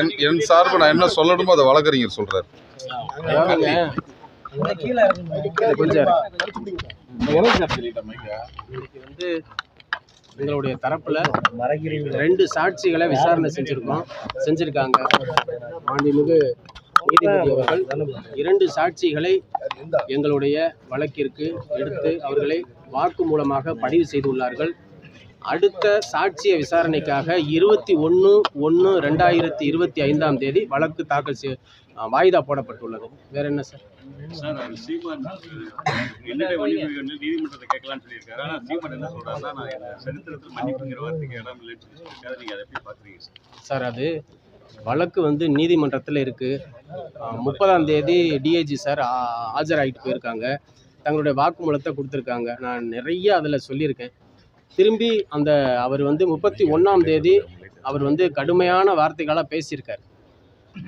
என் என் சார்பு நான் என்ன சொல்லணுமோ அதை வழக்கறிஞர் சொல்றாரு. எங்களுடைய தரப்புல ரெண்டு சாட்சிகளை விசாரணை செஞ்சிருக்கோம். செஞ்சிருக்காங்க. மாண்புமிகு நீதிபதி அவர்கள் இரண்டு சாட்சிகளை எங்களுடைய வழக்கிற்கு எடுத்து அவர்களை வாக்கு மூலமாக பதிவு செய்துள்ளார்கள். அடுத்த சாட்சிய விசாரணைக்காக இருபத்தி ஒன்று ஒன்று ரெண்டாயிரத்தி இருபத்தி ஐந்தாம் தேதி வழக்கு தாக்கல் செய் வாய்தா போடப்பட்டுள்ளது. வேற என்ன சார்? சார் அதை வழக்கு வந்து நீதிமன்றத்தில் இருக்குது முப்பதாம் தேதி டிஐஜி சார் ஆ- ஆஜராகிட்டு போயிருக்காங்க. தங்களுடைய வாக்குமூலத்தை கொடுத்துருக்காங்க. நான் நிறைய அதில் சொல்லியிருக்கேன். திரும்பி அந்த அவர் வந்து முப்பத்தி ஒன்றாம் தேதி அவர் வந்து கடுமையான வார்த்தைகளாக பேசியிருக்கார்.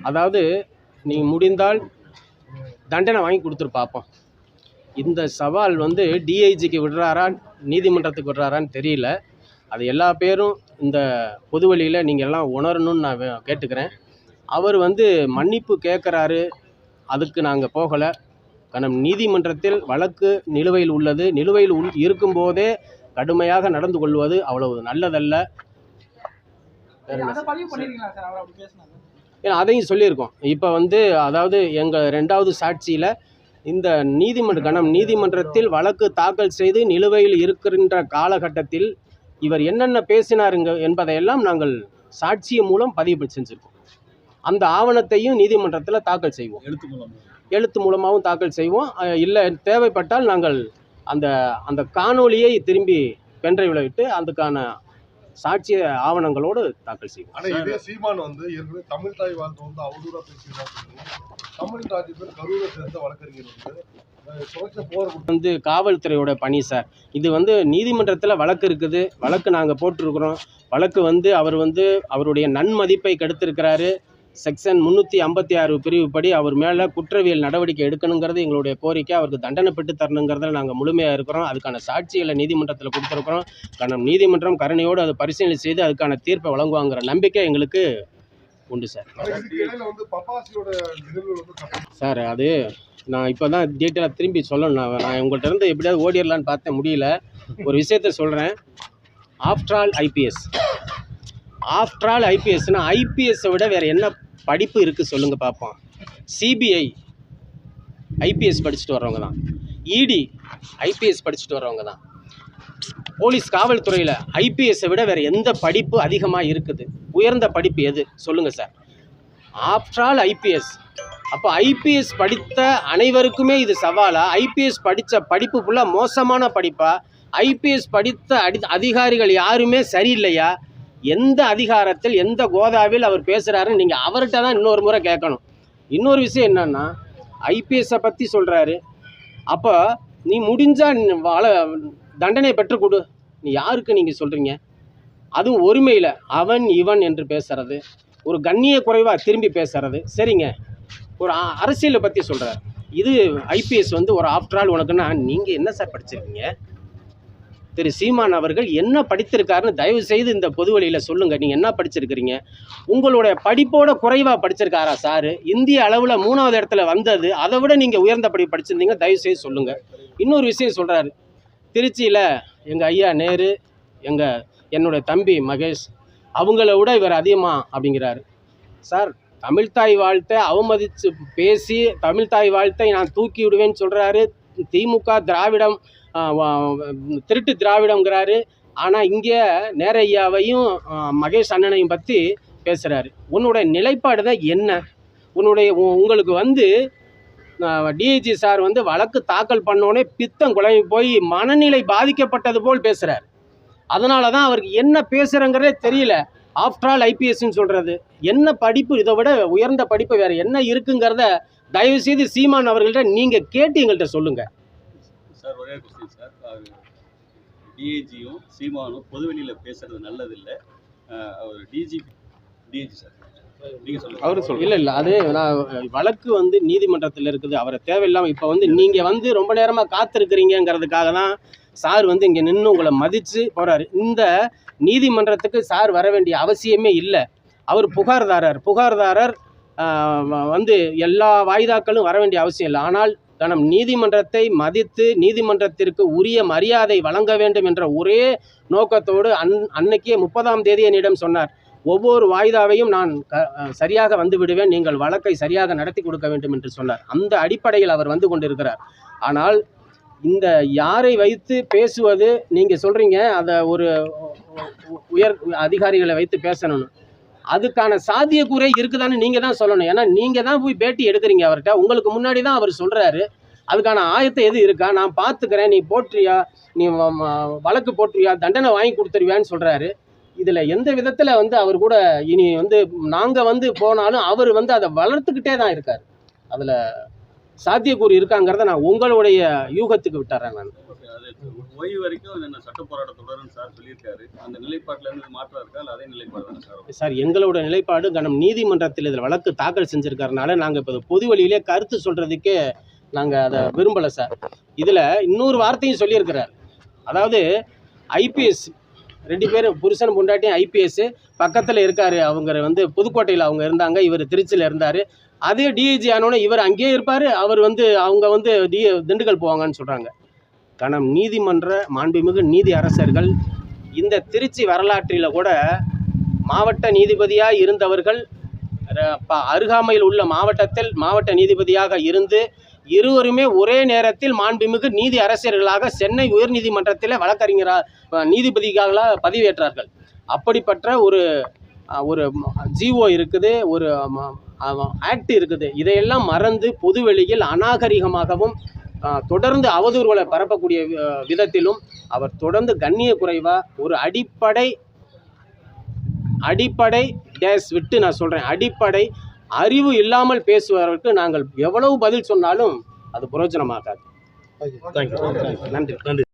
அதாவது நீ முடிந்தால் தண்டனை வாங்கி கொடுத்துரு பார்ப்போம் இந்த சவால் வந்து டிஐஜிக்கு விடுறாரா நீதிமன்றத்துக்கு விடுறாரான்னு தெரியல. அது எல்லா பேரும் இந்த பொது வழியில் நீங்கள் எல்லாம் உணரணும்னு நான் கேட்டுக்கிறேன். அவர் வந்து மன்னிப்பு கேட்குறாரு. அதுக்கு நாங்கள் போகலை. காரணம் நீதிமன்றத்தில் வழக்கு நிலுவையில் உள்ளது. நிலுவையில் உள் இருக்கும்போதே கடுமையாக நடந்து கொள்வது அவ்வளவு நல்லதல்ல. ஏன்னா அதையும் சொல்லியிருக்கோம். இப்போ வந்து அதாவது எங்கள் ரெண்டாவது சாட்சியில் இந்த நீதிமன்ற கணம் நீதிமன்றத்தில் வழக்கு தாக்கல் செய்து நிலுவையில் இருக்கின்ற காலகட்டத்தில் இவர் என்னென்ன பேசினாருங்க என்பதையெல்லாம் நாங்கள் சாட்சியம் மூலம் பதிவு செஞ்சுருக்கோம். அந்த ஆவணத்தையும் நீதிமன்றத்தில் தாக்கல் செய்வோம். எழுத்து மூலம்? எழுத்து மூலமாகவும் தாக்கல் செய்வோம். இல்லை தேவைப்பட்டால் நாங்கள் அந்த அந்த காணொளியை திரும்பி பென்ட்ரைவில் விட்டு அதுக்கான சாட்சிய ஆவணங்களோடு தாக்கல் செய்வோம் ஆனா இதே சீமான் வந்து ஏற்கனவே தமிழ் தாய் வாழ்த்து வந்து அவதூறா பேசியிருக்காரு தமிழ் ராஜ்யத்தில் கரூரை சேர்ந்த வழக்கறிஞர் வந்து வந்து காவல்துறையோட பணி சார். இது வந்து நீதிமன்றத்தில் வழக்கு இருக்குது. வழக்கு நாங்கள் போட்டிருக்கிறோம். வழக்கு வந்து அவர் வந்து அவருடைய நன்மதிப்பை கெடுத்திருக்கிறாரு. செக்ஷன் முந்நூற்றி ஐம்பத்தி ஆறு பிரிவுப்படி அவர் மேலே குற்றவியல் நடவடிக்கை எடுக்கணுங்கிறது எங்களுடைய கோரிக்கை. அவருக்கு தண்டனை பெற்று தரணுங்கிறதுல நாங்கள் முழுமையாக இருக்கிறோம். அதுக்கான சாட்சிகளை நீதிமன்றத்தில் கொடுத்துருக்குறோம். காரணம் நீதிமன்றம் கருணையோடு அதை பரிசீலனை செய்து அதுக்கான தீர்ப்பை வழங்குவாங்கிற நம்பிக்கை எங்களுக்கு உண்டு சார். சார் அது நான் இப்போ தான் டீட்டெயிலாக திரும்பி சொல்லணும். நான் நான் உங்கள்கிட்ட இருந்து எப்படியாவது ஓடிடலான்னு பார்த்தேன் முடியல. ஒரு விஷயத்த சொல்கிறேன் after all IPS after all ஐபிஎஸ்னா ஐபிஎஸ்ஸை விட வேறு என்ன படிப்பு இருக்குது சொல்லுங்கள் பார்ப்போம் சிபிஐ ஐபிஎஸ் படிச்சுட்டு வர்றவங்க தான். இடி ஐபிஎஸ் படிச்சுட்டு வர்றவங்க தான். போலீஸ் காவல்துறையில் ஐபிஎஸ்ஸை விட வேறு எந்த படிப்பு அதிகமாக இருக்குது? உயர்ந்த படிப்பு எது? சொல்லுங்கள் சார் ஆஃப்டர் ஆல் ஐபிஎஸ் அப்போ ஐபிஎஸ் படித்த அனைவருக்குமே இது சவாலா? ஐபிஎஸ் படித்த படிப்பு ஃபுல்லாக மோசமான படிப்பா? ஐபிஎஸ் படித்த அடி அதிகாரிகள் யாருமே சரியில்லையா? எந்த அதிகாரத்தில் எந்த கோதாவில் அவர் பேசுகிறாருன்னு நீங்கள் அவர்கிட்ட தான் இன்னொரு முறை கேட்கணும். இன்னொரு விஷயம் என்னன்னா ஐபிஎஸ்ஸை பற்றி சொல்கிறாரு அப்போ நீ முடிஞ்சால் வாழ தண்டனை பெற்று கொடு. நீ யாருக்கு நீங்கள் சொல்கிறீங்க அதுவும் ஒருமையில் அவன் இவன் என்று பேசுறது. ஒரு கண்ணிய குறைவாக திரும்பி பேசுறது. சரிங்க. ஒரு அ- அரசியலை பற்றி சொல்கிறார் இது ஐபிஎஸ் வந்து ஒரு ஆஃப்டர் ஆல் உனக்குன்னா நீங்கள் என்ன சார் படிச்சிருக்கீங்க? திரு சீமான் அவர்கள் என்ன படித்திருக்காருன்னு தயவு செய்து இந்த பொது வழியில் சொல்லுங்கள் நீங்கள் என்ன படிச்சிருக்கிறீங்க? உங்களுடைய படிப்போட குறைவாக படிச்சிருக்காரா சார்? இந்திய அளவில் மூணாவது இடத்துல வந்தது அதை விட நீங்கள் உயர்ந்த படிப்பு படிச்சிருந்தீங்க தயவு செய்து சொல்லுங்கள் இன்னொரு விஷயம் சொல்கிறாரு திருச்சியில் எங்கள் ஐயா நேரு எங்கள் என்னுடைய தம்பி மகேஷ் அவங்கள விட இவர் அதிகமா அப்படிங்கிறாரு. சார் தமிழ்தாய் வாழ்த்தை அவமதித்து பேசி தமிழ்தாய் வாழ்த்தை நான் தூக்கி விடுவேன்னு சொல்கிறாரு திமுக திராவிடம் திருட்டு திராவிடங்கிறாரு ஆனால் இங்கே நேரையாவையும் மகேஷ் அண்ணனையும் பற்றி பேசுகிறாரு உன்னுடைய நிலைப்பாடு தான் என்ன? உன்னுடைய உ- உங்களுக்கு வந்து டிஐஜி சார் வந்து வழக்கு தாக்கல் பண்ணோடனே பித்தம் குழம்பி போய் மனநிலை பாதிக்கப்பட்டது போல் பேசுகிறார் அதனால தான் அவருக்கு என்ன பேசுகிறங்கிறதே தெரியல. ஆஃப்டர் ஆல் ஐபிஎஸ்ன்னு சொல்கிறது என்ன படிப்பு இதை விட உயர்ந்த படிப்பு வேறு என்ன இருக்குங்கிறத தயவுசெய்து சீமான் அவர்கள்ட்ட நீங்கள் கேட்டு எங்கள்கிட்ட சொல்லுங்கள் சார் ஒரே கொஸ்டின் சார். டிஏஜியும் சீமானும் பொதுவெளியில் பேசுறது நல்லதில்லை. அவர் டிஜிபி டிஏஜி சார். நீங்க சொல்லுங்க. அவரு சொல்லுங்க இல்லை இல்லை அது நான் வழக்கு வந்து நீதிமன்றத்தில் இருக்குது. அவரை தேவையில்லாமல் இப்போ வந்து நீங்கள் வந்து ரொம்ப நேரமாக காத்திருக்கிறீங்கிறதுக்காக தான் சார் வந்து இங்கே நின்று உங்களை மதித்து போகிறாரு இந்த நீதிமன்றத்துக்கு சார் வர வேண்டிய அவசியமே இல்லை. அவர் புகார்தாரர். புகார்தாரர் வந்து எல்லா வாய்தாக்களும் வர வேண்டிய அவசியம் இல்லை. ஆனால் கணம் நீதிமன்றத்தை மதித்து நீதிமன்றத்திற்கு உரிய மரியாதை வழங்க வேண்டும் என்ற ஒரே நோக்கத்தோடு அன் அன்னைக்கே முப்பதாம் தேதி என்னிடம் சொன்னார். ஒவ்வொரு வாய்தாவையும் நான் க- சரியாக வந்து விடுவேன். நீங்கள் வழக்கை சரியாக நடத்தி கொடுக்க வேண்டும் என்று சொன்னார். அந்த அடிப்படையில் அவர் வந்து கொண்டிருக்கிறார். ஆனால் இந்த யாரை வைத்து பேசுவது நீங்கள் சொல்கிறீங்க அதை ஒரு உயர் அதிகாரிகளை வைத்து பேசணும்னு அதுக்கான சாத்தியக்கூறே இருக்குதான்னு நீங்கள் தான் சொல்லணும். ஏன்னா நீங்கள் தான் போய் பேட்டி எடுக்கிறீங்க அவர்கிட்ட. உங்களுக்கு முன்னாடி தான் அவர் சொல்கிறாரு அதுக்கான ஆயத்தை எது இருக்கா? நான் பார்த்துக்கிறேன் நீ போற்றியா? நீ வழக்கு போற்றியா? தண்டனை வாங்கி கொடுத்துருவியான்னு சொல்கிறாரு இதில் எந்த விதத்தில் வந்து அவர் கூட இனி வந்து நாங்கள் வந்து போனாலும் அவர் வந்து அதை வளர்த்துக்கிட்டே தான் இருக்கார். அதில் சாத்தியக்கூறு இருக்காங்கிறத நான் உங்களுடைய யூகத்துக்கு விட்டுறேன் நான். ஓய்வு வரைக்கும் என்ன சட்ட போராட்டம் தொடரும் சார் சொல்லியிருக்காரு. அந்த நிலைப்பாட்டுல இருந்து மாற்றம் இருக்கா? அதே நிலைப்பாடு தானே சார் சார் எங்களோட நிலைப்பாடு கனம் நீதிமன்றத்தில் இதில் வழக்கு தாக்கல் செஞ்சிருக்கறனால நாங்கள் இப்போ பொது வழியிலே கருத்து சொல்கிறதுக்கே நாங்கள் அதை விரும்பலை சார். இதில் இன்னொரு வார்த்தையும் சொல்லியிருக்கிறார். அதாவது ஐபிஎஸ் ரெண்டு பேரும் புருஷன் பொண்டாட்டியும் ஐபிஎஸ் பக்கத்தில் இருக்கார். அவங்க வந்து புதுக்கோட்டையில் அவங்க இருந்தாங்க இவர் திருச்சியில் இருந்தார். அதே டிஐஜி ஆனோடனே இவர் அங்கேயே இருப்பார். அவர் வந்து அவங்க வந்து டி திண்டுக்கல் போவாங்கன்னு சொல்கிறாங்க கணம் நீதிமன்ற மாண்புமிகு நீதி அரசர்கள் இந்த திருச்சி வரலாற்றில் கூட மாவட்ட நீதிபதியாக இருந்தவர்கள் அருகாமையில் உள்ள மாவட்டத்தில் மாவட்ட நீதிபதியாக இருந்து இருவருமே ஒரே நேரத்தில் மாண்புமிகு நீதி அரசர்களாக சென்னை உயர்நீதிமன்றத்தில் வழக்கறிஞரா நீதிபதிகளாக பதிவேற்றார்கள். அப்படிப்பட்ட ஒரு ஒரு ஜிஓ இருக்குது ஒரு ஆக்ட் இருக்குது. இதையெல்லாம் மறந்து பொதுவெளியில் அநாகரிகமாகவும் தொடர்ந்து அவதூறுகளை பரப்பக்கூடிய விதத்திலும் அவர் தொடர்ந்து கண்ணிய குறைவா ஒரு அடிப்படை அடிப்படை டேஸ் விட்டு நான் சொல்கிறேன் அடிப்படை அறிவு இல்லாமல் பேசுவதற்கு நாங்கள் எவ்வளவு பதில் சொன்னாலும் அது பிரயோஜனமாகாது நன்றி. நன்றி.